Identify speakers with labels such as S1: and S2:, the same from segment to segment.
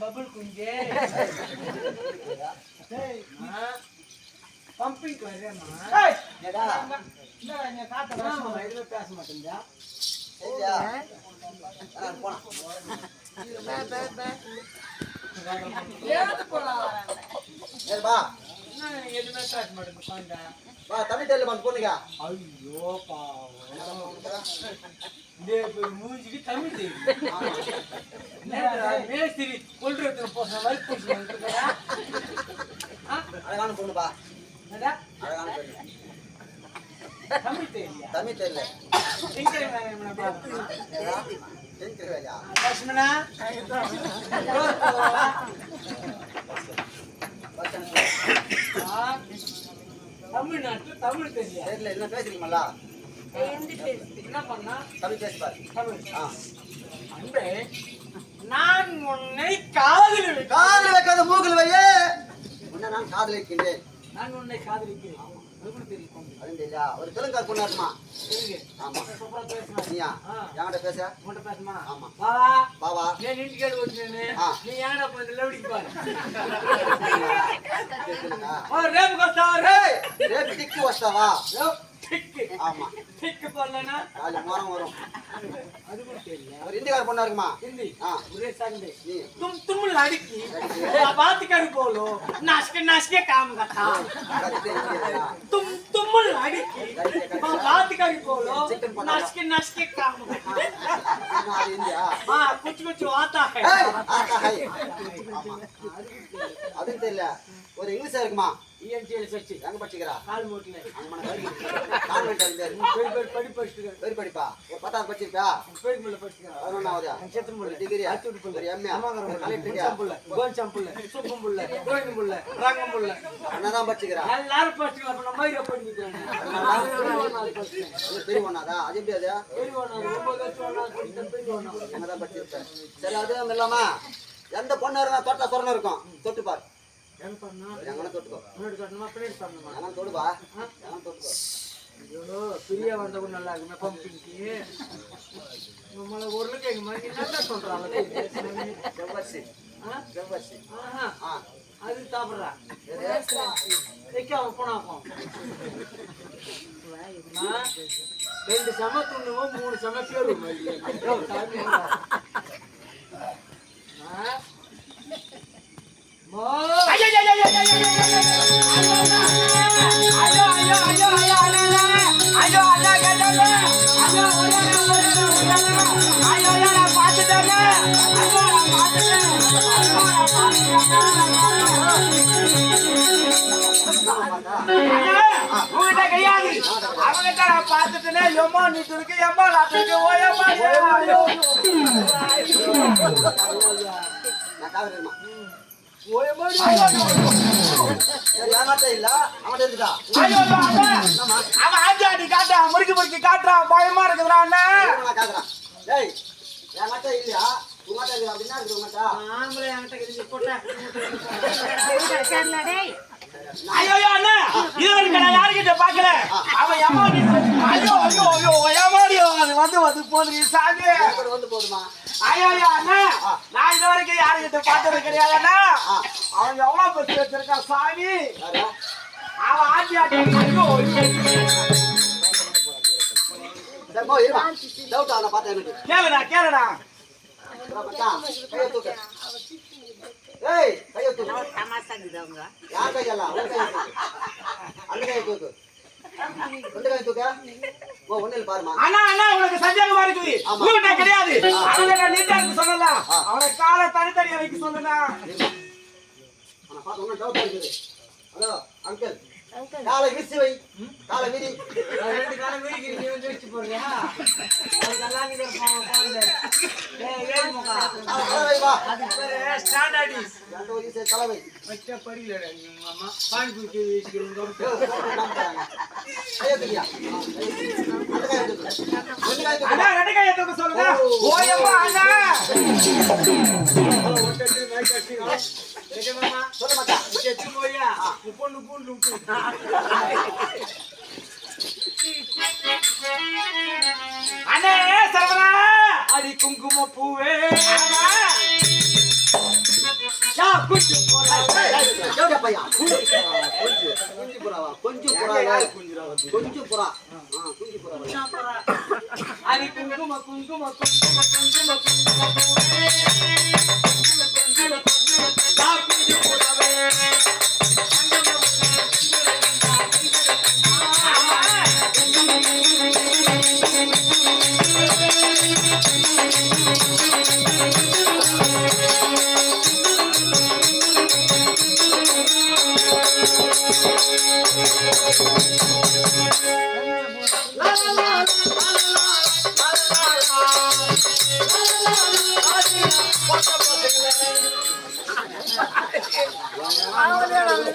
S1: Bubble குஞ்சே pumping பேச எதுவுமே பேச மாட்டேங்க
S2: சரியா ஆ, போலாம்
S1: எதுவுமே பேச மாட்டேங்க
S2: வா தமிழ் தெரியல வந்து பொண்ணுங்க
S1: ஐயோ மூஞ்சிக்கு தமிழ் தெரியும் மேஸ்திரி வயிற்று பூச்சி வந்துருக்கா
S2: அழகான பொண்ணு பா.
S1: என்னடா?
S2: அழகான பொண்ணு.
S1: தமிழ் தெரியல
S2: தமிழ் தெரியல
S1: லட்சுமணா தமிழ்நாட்டுல தமிழ் தெரியாது
S2: தெரியல என்ன பேசுறீங்களா
S1: என்ன பண்ணா?
S2: தமிழ்
S1: தமிழ்.
S2: ஆ.
S1: அன்பே நான் உன்னை காதலி
S2: காதல் வைக்காத மூக்கில் வையே. உன்னை நான் காதலிக்கின்றேன்
S1: நான் உன்னை காதலிக்கிறேன் அது கூட தெரியும்
S2: அது தெரியலையா ஒரு தெலுங்கார் பொண்ணா இருக்குமா
S1: தெரியுங்க
S2: ஆமா.
S1: சூப்பரா பேசுறேன்
S2: நீயா?
S1: ஆ.
S2: என்கிட்ட பேச?
S1: உன்கிட்ட பேசுமா
S2: ஆமா.
S1: பாவா
S2: பாவா
S1: ஏன் நின்று கேடு வச்சுனேன்னு
S2: ஆ.
S1: நீ ஏன்டா போய் இந்த லவுடிக்கு பாரு
S2: கேக்குதுங்களா?
S1: ஓ ரேம் கோஸ்டார்
S2: ஏய், ரேப்பு டிக்கி
S1: டிக்கு
S2: ஆமா
S1: டிக்கு பண்ணலனா
S2: நாலு மரம் வரும்
S1: அது கூட தெரியல
S2: ஒரு இந்திக்கார பொண்ணா இருக்குமா
S1: हिंदी
S2: हाँ।
S1: बुरे संडे
S2: நீ
S1: तुम तुम लड़की बात कर बोलो नाच के नाच के काम का था
S2: கத்து இந்தியா.
S1: तुम तुम लड़की बात कर बोलो नाच के नाच के काम का था
S2: என்ன அது இந்தியா
S1: हाँ कुछ कुछ आता है
S2: ஏய், ஆத்தா, ஹை. ஆமா. அதுவும் தெரியல ஒரு இங்கிலீஷா இருக்குமா
S1: ஏழு சச்சி
S2: எங்க படிச்சுக்கிறா? கால்
S1: மூட்டில. கான்வெண்ட் வந்து பெரிய
S2: பெரிய படிப்பா. பத்தாவது படிச்சிருக்கா
S1: பெரிய பிள்ளை படிச்சுக்கிறேன்
S2: பதினொன்னாவதா டிகிரி
S1: அச்சுட்டு பிள்ளை
S2: எம்ஏ
S1: அம்மாங்கரம்
S2: கலெக்டரியா
S1: பிள்ளை கோஞ்சம் பிள்ளை சுப்பம் பிள்ளை கோயின் பிள்ளை ராங்கம் பிள்ளை
S2: அண்ணதான் படிச்சுக்கிறா. அது எப்படி அது? பெரிய ஒண்ணாது சரி அதுவும் இல்லாம எந்த பொண்ணு இருந்தா தொட்டா சொரணம் இருக்கும். தொட்டு பாரு. எங்கன்னா தொட்டுக்கோ? எங்கன்னா தொடுப்பா? எங்கன்னா தொட்டுக்கோ?
S1: பிரியா வந்தவங்க நல்லா இருக்குமே பம்பிங்க்கு நம்மள ஊர்ல எங்க மாதிரி என்ன சொல்றாங்க
S2: செவ்வரிசி செவ்வரிசி ஆ?
S1: அது சாப்பிடுறா. அவன் போனாக்கும் ரெண்டு செம துண்ணுவோம் மூணு செம பேரும். பார்த்துட்டேனே எம்மா நீ துருக்கு எம்மா நான் துருக்கு ஓயம்மா
S2: அவன் இருக்குதா
S1: ஐயோ அவன் ஆஞ்சாடி காட்டான் முறுக்கி முறுக்கி காட்டுறான் பயமா இருக்குதுடா அண்ணன்
S2: ஏய் ஏமாத்த இல்லையா உங்கள்கிட்ட அப்படின்னா இருக்குது உங்கள்கிட்ட
S1: ஆம்பளை என்கிட்ட இருக்குது போட்டேன் ஐயோ அண்ணா. இது வரைக்கும் நான் யாருக்கிட்ட அவன் ஏமாடி ஐயோ ஐயோ. வந்து வந்து போதுங்க சாமி.
S2: வந்து போதுமா?
S1: ஐயோ ஐயோ அண்ணா. நான் இது வரைக்கும் யாருக்கிட்ட பார்த்தது கிடையாது அண்ணா. அவன் எவ்வளவு பஸ் வச்சிருக்கான் சாமி. அவன்
S2: பார்த்தேன் எனக்கு.
S1: கேளுடா கேளுடா.
S2: கையை தூக்கு. ஏய் கையை தூக்கு.
S3: தமாசாக்குதவங்க
S2: யார் கையெல்லாம்? உன் கையை தூக்கு. அந்த கையை தூக்கு.
S1: அண்ணா அண்ணா உனக்கு சந்தேகமா இருக்குது. உங்ககிட்ட கிடையாது. அவனை நான் நீட்டா இருக்கு சொன்னல
S2: ஆ.
S1: அவனை காலை தனித்தனியா வைக்க
S2: இருக்குது. ஹலோ அங்கிள் காலை விரிச்சு வை. காலை விரி.
S1: ரெண்டு நீ வந்து வச்சு போறியா ஏய் ஏய் முகா.
S2: காலை
S1: அது பேரு
S2: ஒரு
S1: வச்ச நீ அண்ணா ரெண்டு சொல்லுங்க. ஓயம்மா அண்ணா. பொண்ணு பூண்டு விட்டு
S4: அண்ணே சரவணா
S1: அடி குங்கும
S2: புறா.
S1: குங்கும குங்கும குங்கும குங்கும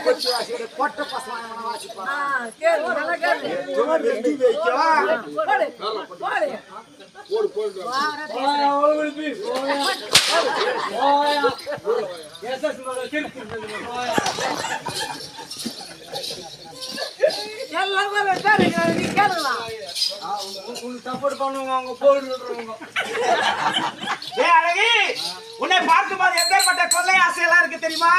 S2: கொச்சு வாசிக்கிற பொட்ட பசங்க எவனா வாசிப்பான்? போடு, போடு.
S1: சப்போர்ட் பண்ணுவாங்க அவங்க போடு விடுறவங்க
S4: ஏய் அழகி உன்னை பார்க்கும்போது எப்பேற்பட்ட கொள்ளை ஆசையெல்லாம் இருக்கு தெரியுமா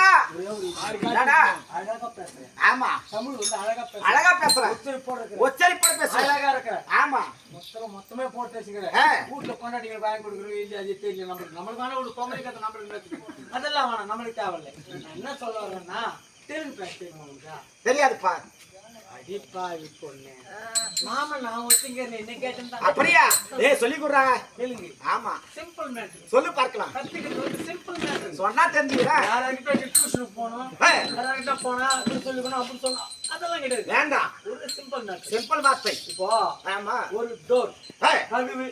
S4: என்னடா?
S1: அழகா பேசுறேன்
S4: ஆமா
S1: தமிழ் வந்து அழகா பேசுறேன்
S4: அழகா பேசுறேன்
S1: போடுறேன்
S4: ஒச்சரிப்போட பேசுறேன்
S1: அழகா இருக்கிற
S4: ஆமா
S1: மொத்தம் மொத்தமே போட்டு வச்சுக்கிறேன். வீட்டுல கொண்டாட்டிகள் வாங்கி கொடுக்குறோம் இல்ல அது தெரியல நம்மளுக்கு நம்மளுக்கு வேணா ஒரு பொங்கலுக்கு நம்மளுக்கு. அதெல்லாம் வேணாம் நம்மளுக்கு தேவையில்லை நான் என்ன சொல்ல வரேன்னா தெலுங்கு பேச தெரியுமா உங்களுக்கு
S4: தெரியாதுப்பா
S1: அடிப்பாவி பொண்ணு மாமா நான் ஒத்துங்க என்ன கேட்டேன்
S4: அப்படியா? ஏய் சொல்லி கொடுறா.
S1: தெலுங்கு
S4: ஆமா.
S1: சிம்பிள் மேட்ரு
S4: சொல்லு பார்க்கலாம்.
S1: கத்துக்கிறது வந்து சிம்பிள் மேட்ரு
S4: சொன்னா தெரிஞ்சுக்கிறா.
S1: யாராகிட்ட டியூஷனுக்கு போனோம். யாராகிட்ட போனா அப்படி சொல்லிக்கணும் அப்படி அதெல்லாம் கிடையாது.
S4: வேண்டாம்.
S1: ஒரு சிம்பிள் மேட்ரு
S4: சிம்பிள் வார்த்தை
S1: இப்போ
S4: ஆமா.
S1: ஒரு டோர் கதவு